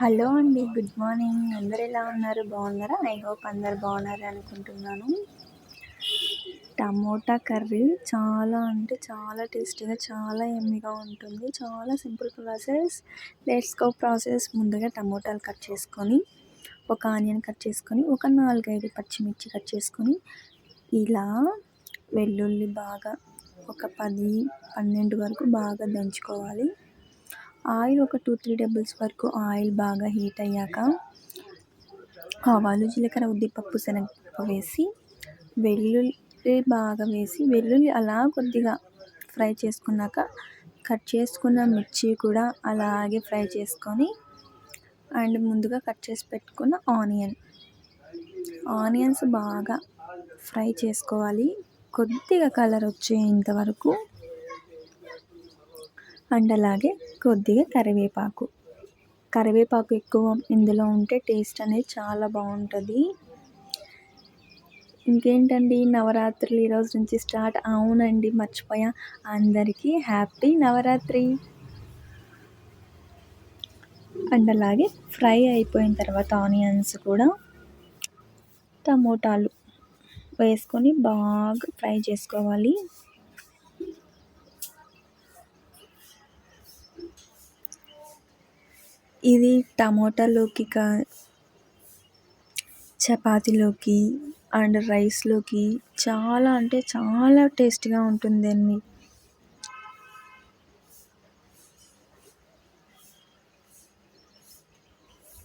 Hello అండి good morning. అందరు ఎలా ఉన్నారు? బాగున్నారా? ఐ హోప్ అందరు బాగున్నారు అనుకుంటున్నాను. టమోటా కర్రీ చాలా అంటే చాలా టేస్టీగా చాలా ఎమ్మిగా ఉంటుంది. చాలా simple process. Let's go process. ముందుగా టమోటాలు కట్ చేసుకొని ఒక ఆనియన్ కట్ చేసుకొని ఒక నాలుగైదు పచ్చిమిర్చి కట్ చేసుకొని ఇలా వెల్లుల్లి బాగా ఒక పది పన్నెండు వరకు బాగా దంచుకోవాలి. ఆయిల్ ఒక టూ త్రీ టేబుల్స్ వరకు ఆయిల్ బాగా హీట్ అయ్యాక ఆవాలు జీలకర్ర ఉద్దిపప్పు శనగపప్పు వేసి వెల్లుల్లి బాగా వేసి వెల్లుల్లి అలా కొద్దిగా ఫ్రై చేసుకున్నాక కట్ చేసుకున్న మిర్చి కూడా అలాగే ఫ్రై చేసుకొని అండ్ ముందుగా కట్ చేసి పెట్టుకున్న ఆనియన్. ఆనియన్స్ బాగా ఫ్రై చేసుకోవాలి. కొద్దిగా కలర్ వచ్చేంత వరకు అండ్ అలాగే కొద్దిగా కరివేపాకు. కరివేపాకు ఎక్కువ ఇందులో ఉంటే టేస్ట్ అనేది చాలా బాగుంటుంది. ఇంకేంటండి? నవరాత్రులు ఈరోజు నుంచి స్టార్ట్ అవునండి. మర్చిపోయా. అందరికీ హ్యాపీ నవరాత్రి. అండ్ అలాగే ఫ్రై అయిపోయిన తర్వాత ఆనియన్స్ కూడా టమోటాలు వేసుకొని బాగా ఫ్రై చేసుకోవాలి. ఇది టమోటాలోకి కా చపాతీలోకి అండ్ రైస్లోకి చాలా అంటే చాలా టేస్ట్గా ఉంటుందండి.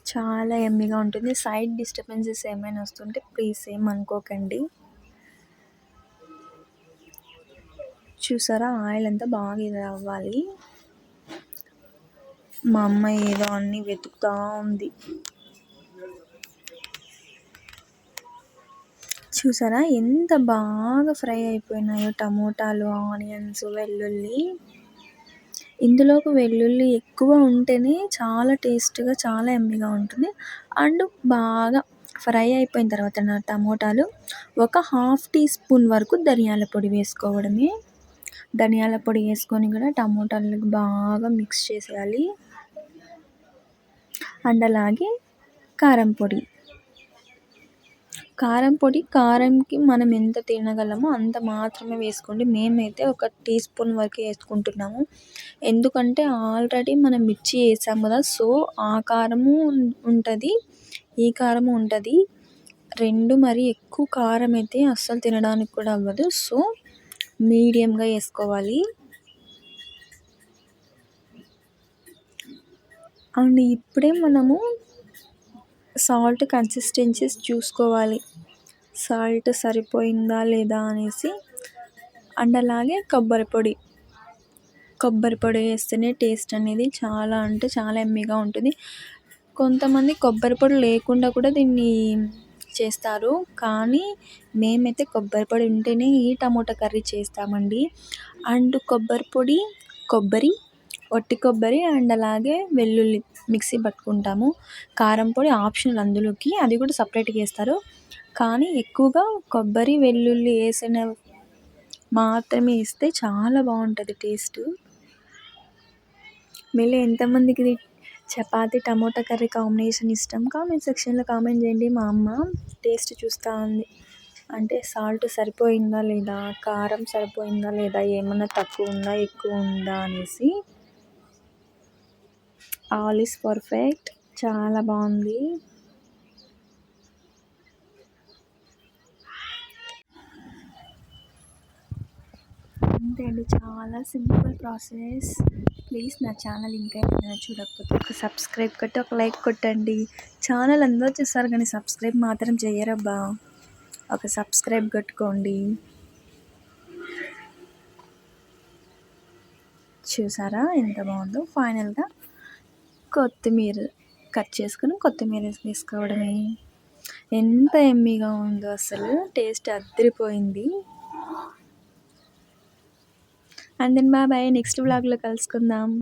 చాలా ఎమ్మిగా ఉంటుంది. సైడ్ డిస్టర్బెన్సెస్ ఏమైనా వస్తుంటే ప్లీజ్ ఏం అనుకోకండి. చూసారా? ఆయిల్ అంతా బాగా ఇది అవ్వాలి. మా అమ్మ ఏదో అన్ని వెతుకుతూ ఉంది. చూసారా? ఎంత బాగా ఫ్రై అయిపోయినాయో టమోటాలు ఆనియన్స్ వెల్లుల్లి. ఇందులోకి వెల్లుల్లి ఎక్కువ ఉంటేనే చాలా టేస్ట్గా చాలా ఎమ్మిగా ఉంటుంది. అండ్ బాగా ఫ్రై అయిపోయిన తర్వాత నా టమోటాలు ఒక హాఫ్ టీ స్పూన్ వరకు ధనియాల పొడి వేసుకోవడమే. ధనియాల పొడి వేసుకొని కూడా టమోటాలకు బాగా మిక్స్ చేసేయాలి. అండ్ అలాగే కారం పొడి. కారం పొడి కారంకి మనం ఎంత తినగలమో అంత మాత్రమే వేసుకోండి. మేమైతే ఒక టీ స్పూన్ వరకు వేసుకుంటున్నాము. ఎందుకంటే ఆల్రెడీ మనం మిర్చి వేసాం కదా సో ఆ కారము ఉంటుంది ఈ కారము ఉంటుంది. రెండు మరి ఎక్కువ కారం అయితే అస్సలు తినడానికి కూడా అవ్వదు. సో మీడియంగా వేసుకోవాలి. అండ్ ఇప్పుడే మనము సాల్ట్ కన్సిస్టెన్సీస్ చూసుకోవాలి. సాల్ట్ సరిపోయిందా లేదా అనేసి అండ్ అలాగే కొబ్బరి పొడి. కొబ్బరి పొడి వేస్తేనే టేస్ట్ అనేది చాలా అంటే చాలా ఎమ్మిగా ఉంటుంది. కొంతమంది కొబ్బరి పొడి లేకుండా కూడా దీన్ని చేస్తారు. కానీ మేమైతే కొబ్బరి పొడి ఉంటేనే ఈ టమోటా కర్రీ చేస్తామండి. అండ్ కొబ్బరి పొడి కొబ్బరి వట్టి కొబ్బరి అండ్ అలాగే వెల్లుల్లి మిక్సీ పట్టుకుంటాము. కారం పొడి ఆప్షనల్ అందులోకి అది కూడా సపరేట్గా వేస్తారు. కానీ ఎక్కువగా కొబ్బరి వెల్లుల్లి వేసిన మాత్రమే ఇస్తే చాలా బాగుంటుంది టేస్ట్. మళ్ళీ ఎంతమందికి చపాతి టమోటా కర్రీ కాంబినేషన్ ఇష్టం? కామెంట్ సెక్షన్లో కామెంట్ చేయండి. మా అమ్మ టేస్ట్ చూస్తూ ఉంది అంటే సాల్ట్ సరిపోయిందా లేదా? కారం సరిపోయిందా లేదా? ఏమన్నా తక్కువ ఉందా ఎక్కువ ఉందా అనేసి ఆల్ ఈస్ పర్ఫెక్ట్. చాలా బాగుంది. అంతే అండి చాలా సింపుల్ ప్రాసెస్. ప్లీజ్ నా ఛానల్ ఇంకా ఏమైనా చూడకపోతే ఒక సబ్స్క్రైబ్ కొట్టి ఒక లైక్ కొట్టండి. ఛానల్ అందరూ చూస్తారు కానీ సబ్స్క్రైబ్ మాత్రం చేయరబ్బా. ఒక సబ్స్క్రైబ్ కొట్టుకోండి. చూసారా ఎంత బాగుందో? ఫైనల్గా కొత్తిమీర కట్ చేసుకుని కొత్తిమీర వేసుకోవడమే. ఎంత ఎమ్మీగా ఉందో అసలు టేస్ట్ అద్దరిపోయింది. అండ్ దెన్ బాబాయ్ నెక్స్ట్ బ్లాగ్లో కలుసుకుందాం.